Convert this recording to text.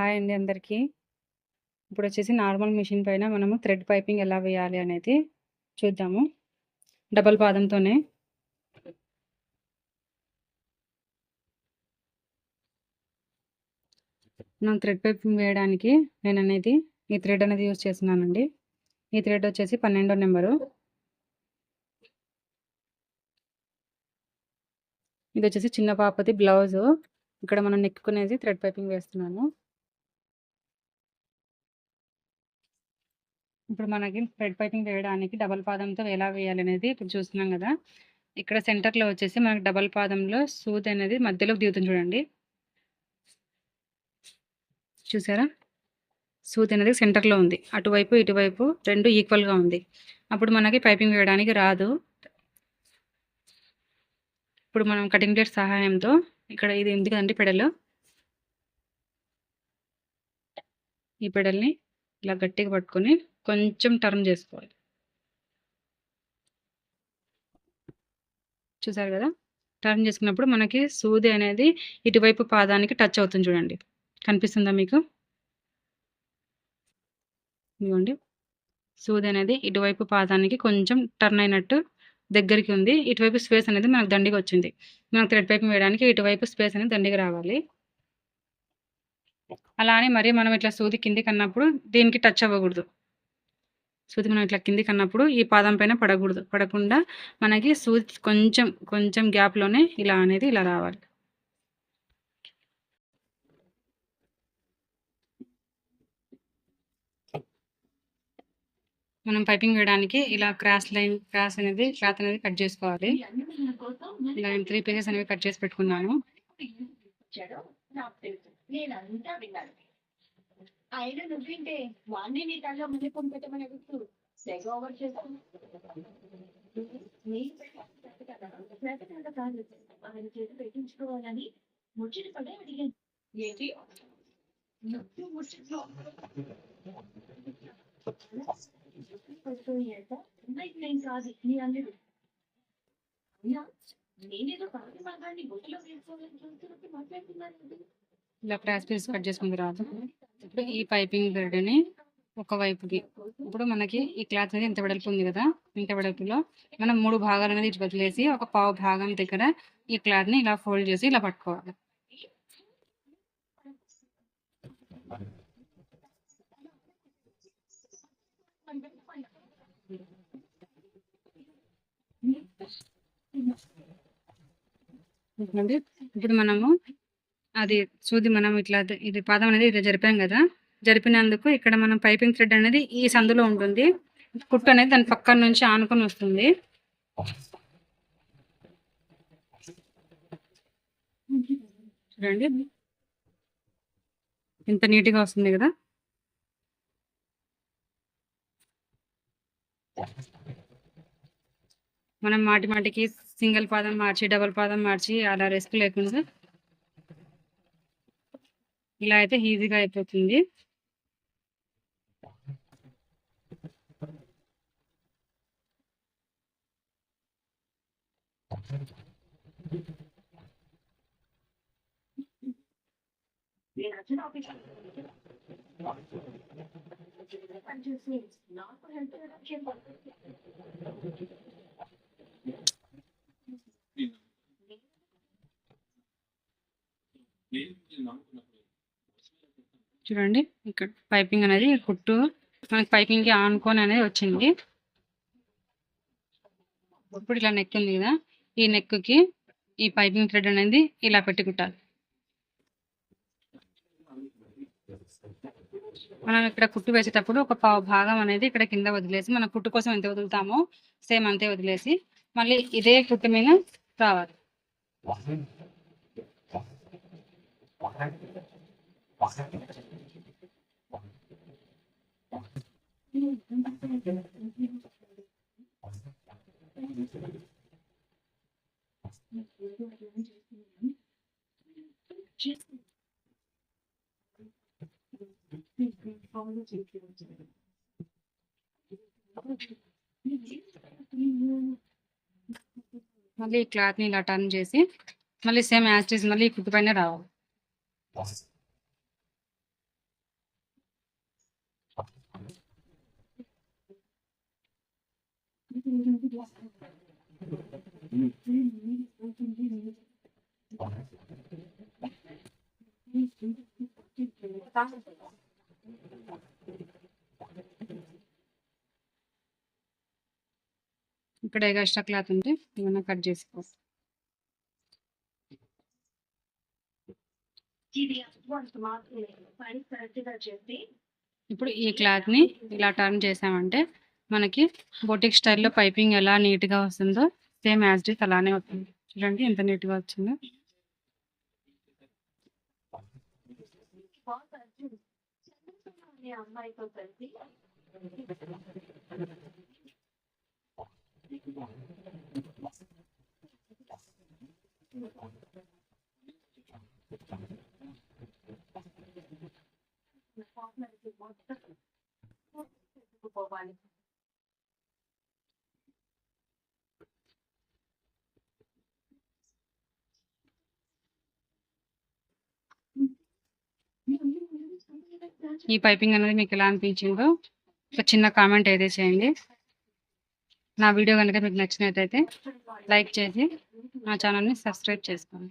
Hi అండి అందరికీ. ఇప్పుడు వచ్చేసి నార్మల్ మిషన్ పైన మనము థ్రెడ్ పైపింగ్ ఎలా వేయాలి అనేది చూద్దాము. డబల్ పాదంతోనే. మనం థ్రెడ్ పైపింగ్ వేయడానికి నేను అనేది ఈ థ్రెడ్ అనేది యూజ్ చేస్తున్నానండి. ఈ థ్రెడ్ వచ్చేసి 12 నెంబరు. ఇదొచ్చేసి చిన్న పాపది బ్లౌజు. ఇక్కడ మనం నెక్కునేది థ్రెడ్ పైపింగ్ వేస్తున్నాను. ఇప్పుడు మనకి థ్రెడ్ పైపింగ్ వేయడానికి డబల్ పాదంతో ఎలా వేయాలనేది ఇప్పుడు చూస్తున్నాం కదా ఇక్కడ సెంటర్‌లో వచ్చేసి మనకు డబల్ పాదంలో సూత్ అనేది మధ్యలోకి దిగుతుంది చూడండి. చూసారా? అనేది సెంటర్‌లో ఉంది. అటువైపు, ఇటువైపు రెండు ఈక్వల్‌గా ఉంది. అప్పుడు మనకి పైపింగ్ వేయడానికి రాదు. ఇప్పుడు మనం కటింగ్ ప్లేట్ సహాయంతో ఇక్కడ ఇది ఉంది కదండి పెడలు. ఈ పెడల్ని ఇలా గట్టిగా పట్టుకొని కొంచెం టర్న్ జేసుకోవాలి. చూసారు గదా! టర్న్ చేసుకున్నప్పుడు మనకి సూది అనేది ఇటువైపు పాదానికి టచ్ అవుతుంది చూడండి. కనిపిస్తుందా మీకు? ఇదిగోండి. సూదనేది ఇటువైపు పాదానికి కొంచెం టర్న్ అయినట్టు దగ్గరికి ఉంది. ఇటువైపు స్పేస్ అనేది మనకు దండిగొచ్చింది. మనకు థ్రెడ్ పైపింగ్ వేయడానికి ఇటువైపు స్పేస్ అనేది దండిగా రావాలి. అలా అని మరీ మనం ఇట్లా సూది కిందికన్నప్పుడు దీనికి టచ్ అవ్వకూడదు. సూది మనం ఇట్లా కిందికి అన్నప్పుడు ఈ పాదం పైన పడకూడదు. పడకుండా మనకి సూది కొంచెం, కొంచెం గ్యాప్‌లోనే ఇలా అనేది ఇలా రావాలి. మనం పైపింగ్ వేయడానికి ఇలా క్రాస్ లైన్ క్రాస్ అనేది క్లాత్ అనేది కట్ చేసుకోవాలి ఇలా త్రీ 3 పీసెస్ అనేవి కట్ చేసి పెట్టుకున్నాను. ఆయన నువ్వేంటే వాడిని నీ తలలో మల్లెపూలు పెట్టమని అడుగుతూ తెగ ఓవర్ చేస్తున్నావు. కాదు ఆయన చేతి పెట్టించుకోవాలని ముచ్చట పడే అడిగాను. ఏంటి? నొప్పి ముచ్చట్లో నేను కాదు నీ అల్లుడు నేనేదో పాటి మగాడిని బొట్టులో వేసుకోవాలని చూస్తున్నట్టు మాట్లాడుతున్నాను. ఇలా క్రాస్ పీస్ కట్ చేసుకున్న తర్వాత ఇప్పుడు ఈ పైపింగ్ థ్రెడ్‌ని ఒకవైపుకి ఇప్పుడు మనకి ఈ క్లాత్ అనేది ఇంత వెడల్పు ఉంది కదా ఇంత వెడల్పులో మనం మూడు భాగాలు అనేది ఇటు వదిలేసి ఒక పావు భాగం దగ్గర ఈ క్లాత్‌ని ఇలా ఫోల్డ్ చేసి ఇలా పట్టుకోవాలి. ఇప్పుడు మనము అది సూది మనం ఇట్లా ఇది పాదం అనేది ఇట్లా జరిపాం కదా జరిపినందుకు ఇక్కడ మనం పైపింగ్ థ్రెడ్ అనేది ఈ సందులో ఉంటుంది. కుట్టు అనేది దాని పక్కన నుంచి ఆనుకొని వస్తుంది. చూడండి. ఎంత నీట్‌గా వస్తుంది కదా మనం మాటి మాటికి సింగిల్ పాదం మార్చి, డబల్ పాదం మార్చి అలా రిస్క్ లేకుండా ఇలా అయితే ఈజీగా అయిపోతుంది. పనిచేసి నాకు హెల్ప్ చూడండి. ఇక్కడ పైపింగ్ అనేది కుట్టు మనకి పైపింగ్‌కి ఆనుకొని అనేది వచ్చింది. ఇప్పుడు ఇలా నెక్ ఉంది కదా ఈ నెక్‌కి ఈ పైపింగ్ థ్రెడ్ అనేది ఇలా పెట్టి కుట్టాలి. మనం ఇక్కడ కుట్టు వేసేటప్పుడు ఒక పావు భాగం అనేది ఇక్కడ కింద వదిలేసి మనం కుట్టు కోసం ఎంత వదులుతామో సేమ్ అంతే వదిలేసి మళ్ళీ ఇదే కుట్టు మీద రావాలి. మళ్ళీ ఈ క్లాత్‌ని ఇలా టర్న్ చేసి మళ్ళీ సేమ్ యాజ్ ఇట్ మళ్ళీ ఈ కుట్టు పైనే రావాలి. ఇక్కడ ఎక్స్ట్రా క్లాత్ ఉంటే ఏమైనా కట్ చేసుకో. ఇప్పుడు ఈ క్లాత్ని ఇలా టర్న్ చేసామంటే మనకి బొటిక్ స్టైల్లో పైపింగ్ ఎలా నీట్గా వస్తుందో సేమ్ యాజ్ డిస్ అలానే వస్తుంది. చూడండి ఎంత నీట్గా వచ్చిందో. అమ్మాయితో ఈ పైపింగ్ అనేది మీకు ఎలా అనిపించిందో ఒక చిన్న కామెంట్ అయితే చేయండి. నా వీడియో కనుక మీకు నచ్చినట్టయితే లైక్ చేసి నా ఛానల్ని సబ్స్క్రైబ్ చేసుకోండి.